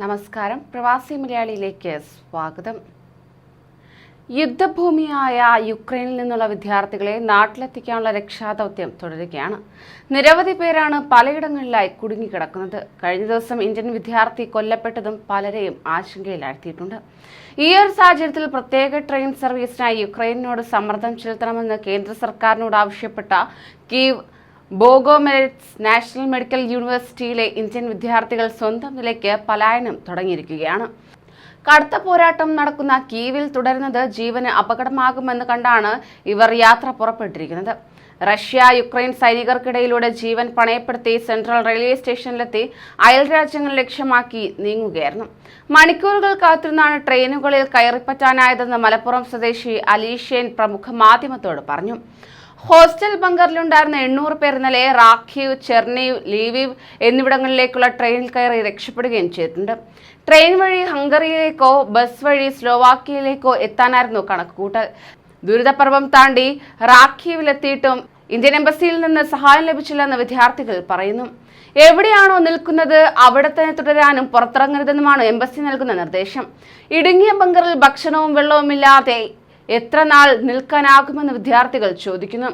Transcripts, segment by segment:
നമസ്കാരം. പ്രവാസി മലയാളിയിലേക്ക് സ്വാഗതം. യുദ്ധഭൂമിയായ യുക്രൈനിൽ നിന്നുള്ള വിദ്യാർത്ഥികളെ നാട്ടിലെത്തിക്കാനുള്ള രക്ഷാദൗത്യം തുടരുകയാണ്. നിരവധി പേരാണ് പലയിടങ്ങളിലായി കുടുങ്ങിക്കിടക്കുന്നത്. കഴിഞ്ഞ ദിവസം ഇന്ത്യൻ വിദ്യാർത്ഥി കൊല്ലപ്പെട്ടതും പലരെയും ആശങ്കയിലാഴ്ത്തിയിട്ടുണ്ട്. ഈ ഒരു സാഹചര്യത്തിൽ പ്രത്യേക ട്രെയിൻ സർവീസിനായി യുക്രൈനോട് സമ്മർദ്ദം ചെലുത്തണമെന്ന് കേന്ദ്ര സർക്കാരിനോട് ആവശ്യപ്പെട്ട കീവ് ബോഗോമെറിറ്റ്സ് നാഷണൽ മെഡിക്കൽ യൂണിവേഴ്സിറ്റിയിലെ ഇന്ത്യൻ വിദ്യാർത്ഥികൾ സ്വന്തം നിലയ്ക്ക് പലായനം തുടങ്ങിയിരിക്കുകയാണ്. കടുത്ത പോരാട്ടം നടക്കുന്ന കീവിൽ തുടരുന്നത് ജീവന് അപകടമാകുമെന്ന് കണ്ടാണ് ഇവർ യാത്ര പുറപ്പെട്ടിരിക്കുന്നത്. റഷ്യ യുക്രൈൻ സൈനികർക്കിടയിലൂടെ ജീവൻ പണയപ്പെടുത്തി സെൻട്രൽ റെയിൽവേ സ്റ്റേഷനിലെത്തി അയൽ രാജ്യങ്ങൾ ലക്ഷ്യമാക്കി നീങ്ങുകയായിരുന്നു. മണിക്കൂറുകൾ കാത്തിരുന്നാണ് ട്രെയിനുകളിൽ കയറിപ്പറ്റാനായതെന്ന് മലപ്പുറം സ്വദേശി അലീഷ്യൻ പ്രമുഖ മാധ്യമത്തോട് പറഞ്ഞു. ഹോസ്റ്റൽ ബങ്കറിലുണ്ടായിരുന്ന എണ്ണൂറ് പേർ ഇന്നലെ റാഖീവ് ചെർണീവ് ലീവീവ് എന്നിവിടങ്ങളിലേക്കുള്ള ട്രെയിനിൽ കയറി രക്ഷപ്പെടുകയും ചെയ്തിട്ടുണ്ട്. ട്രെയിൻ വഴി ഹംഗറിയിലേക്കോ ബസ് വഴി സ്ലോവാക്കിയയിലേക്കോ എത്താനായിരുന്നു കണക്കുകൂട്ടൽ. ദുരിതപർവം താണ്ടി റാഖീവിലെത്തിയിട്ടും ഇന്ത്യൻ എംബസിയിൽ നിന്ന് സഹായം ലഭിച്ചില്ലെന്ന് വിദ്യാർത്ഥികൾ പറയുന്നു. എവിടെയാണോ നിൽക്കുന്നത് അവിടെ തന്നെ തുടരാനും പുറത്തിറങ്ങരുതെന്നുമാണ് എംബസി നൽകുന്ന നിർദ്ദേശം. ഇടുങ്ങിയ ബങ്കറിൽ ഭക്ഷണവും വെള്ളവുമില്ലാതെ എത്ര നാൾ നിൽക്കാനാകുമെന്ന് വിദ്യാർത്ഥികൾ ചോദിക്കുന്നു.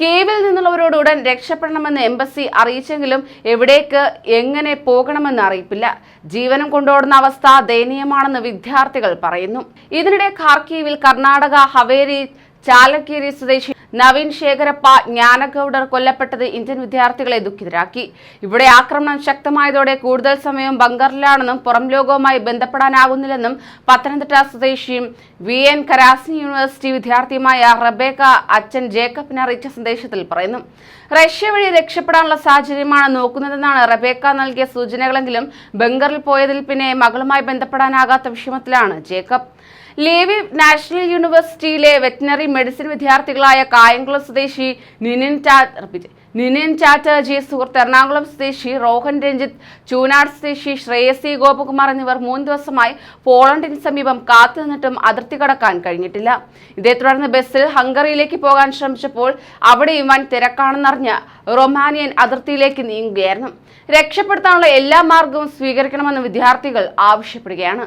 കേവിൽ നിന്നുള്ളവരോട് ഉടൻ രക്ഷപ്പെടണമെന്ന് എംബസി അറിയിച്ചെങ്കിലും എവിടേക്ക് എങ്ങനെ പോകണമെന്ന് അറിയിപ്പില്ല. ജീവനം കൊണ്ടോടുന്ന അവസ്ഥ ദയനീയമാണെന്ന് വിദ്യാർത്ഥികൾ പറയുന്നു. ഇതിനിടെ ഖാർക്കീവിൽ കർണാടക ഹവേരി ചാലക്കേരി സ്വദേശി നവീൻ ശേഖരപ്പ ജ്ഞാനഗൌഡർ കൊല്ലപ്പെട്ടത് ഇന്ത്യൻ വിദ്യാർത്ഥികളെ ദുഃഖിതരാക്കി. ഇവിടെ ആക്രമണം ശക്തമായതോടെ കൂടുതൽ സമയം ബംഗറിലാണെന്നും പുറം ലോകവുമായി ബന്ധപ്പെടാനാകുന്നില്ലെന്നും പത്തനംതിട്ട സ്വദേശിയും വി എൻ കരാസി യൂണിവേഴ്സിറ്റി വിദ്യാർത്ഥിയുമായ റബേക്ക അച്ഛൻ ജേക്കബിന് അറിയിച്ച സന്ദേശത്തിൽ പറയുന്നു. റഷ്യ വഴി രക്ഷപ്പെടാനുള്ള സാഹചര്യമാണ് നോക്കുന്നതെന്നാണ് റബേക്ക നൽകിയ സൂചനകളെങ്കിലും ബംഗറിൽ പോയതിൽ പിന്നെ മകളുമായി ബന്ധപ്പെടാനാകാത്ത വിഷമത്തിലാണ് ജേക്കബ്. ലേവി നാഷണൽ യൂണിവേഴ്സിറ്റിയിലെ വെറ്റിനറി മെഡിസിൻ വിദ്യാർത്ഥികളായ കായംകുളം സ്വദേശി നിനിൻ ടാ റിപ്പീറ്റ് നിനിൻ ചാറ്റർജി സുഹൃത്ത് എറണാകുളം സ്വദേശി റോഹൻ രഞ്ജിത്ത് ചൂനാട് സ്വദേശി ശ്രേയസി ഗോപകുമാർ എന്നിവർ മൂന്ന് ദിവസമായി പോളണ്ടിന് സമീപം കാത്തുനിന്നിട്ടും അതിർത്തി കടക്കാൻ കഴിഞ്ഞിട്ടില്ല. ഇതേ തുടർന്ന് ബസ്സിൽ ഹംഗറിയിലേക്ക് പോകാൻ ശ്രമിച്ചപ്പോൾ അവിടെയും വൻ തിരക്കാണെന്നറിഞ്ഞ് റൊമാനിയൻ അതിർത്തിയിലേക്ക് നീങ്ങുകയായിരുന്നു. രക്ഷപ്പെടുത്താനുള്ള എല്ലാ മാർഗവും സ്വീകരിക്കണമെന്ന് വിദ്യാർത്ഥികൾ ആവശ്യപ്പെടുകയാണ്.